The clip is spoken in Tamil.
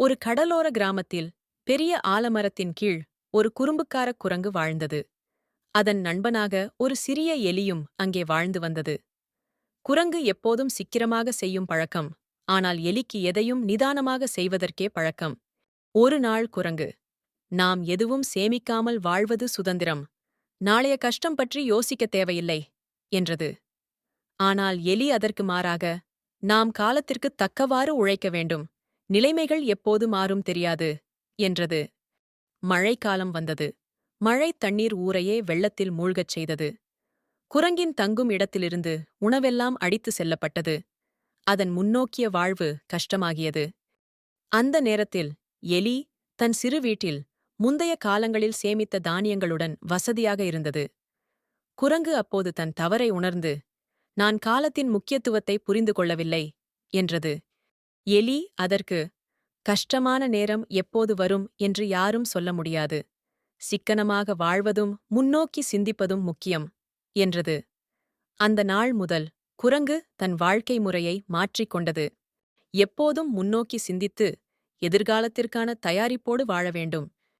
ஒரு கடலோர கிராமத்தில் பெரிய ஆலமரத்தின் கீழ் ஒரு குறும்புக்கார குரங்கு வாழ்ந்தது. அதன் நண்பனாக ஒரு சிறிய எலியும் அங்கே வாழ்ந்து வந்தது. குரங்கு எப்போதும் சிக்கிரமாக செய்யும் பழக்கம் ஆனால் எலிக்கு எதையும் நிதானமாக செய்வதற்கே பழக்கம். ஒரு நாள் குரங்கு நாம் எதுவும் சேமிக்காமல் வாழ்வது சுதந்திரம். நாளைய கஷ்டம் பற்றி யோசிக்கத் தேவையில்லை என்றது. ஆனால் எலி அதற்கு மாறாக நாம் காலத்திற்கு தக்கவாறு உழைக்க வேண்டும். நிலைமைகள் எப்போது மாறும் தெரியாது என்றது. மழைக்காலம் வந்தது. மழை தண்ணீர் ஊரையே வெள்ளத்தில் மூழ்கச் செய்தது. குரங்கின் தங்கும் இடத்திலிருந்து உணவெல்லாம் அடித்து செல்லப்பட்டது. அதன் முன்னோக்கிய வாழ்வு கஷ்டமாகியது. அந்த நேரத்தில் எலி தன் சிறு வீட்டில் முந்தைய காலங்களில் சேமித்த தானியங்களுடன் வசதியாக இருந்தது. குரங்கு அப்போது தன் தவறை உணர்ந்து நான் காலத்தின் முக்கியத்துவத்தை புரிந்து கொள்ளவில்லை என்றது. எலி அதற்கு கஷ்டமான நேரம் எப்போது வரும்? என்று யாரும் சொல்ல முடியாது. சிக்கனமாக வாழ்வதும் முன்னோக்கி சிந்திப்பதும் முக்கியம் என்றது. அந்த நாள் முதல் குரங்கு தன் வாழ்க்கை முறையை மாற்றிக்கொண்டது எப்போதும் முன்னோக்கி சிந்தித்து எதிர்காலத்திற்கான தயாரிப்போடு வாழ வேண்டும்.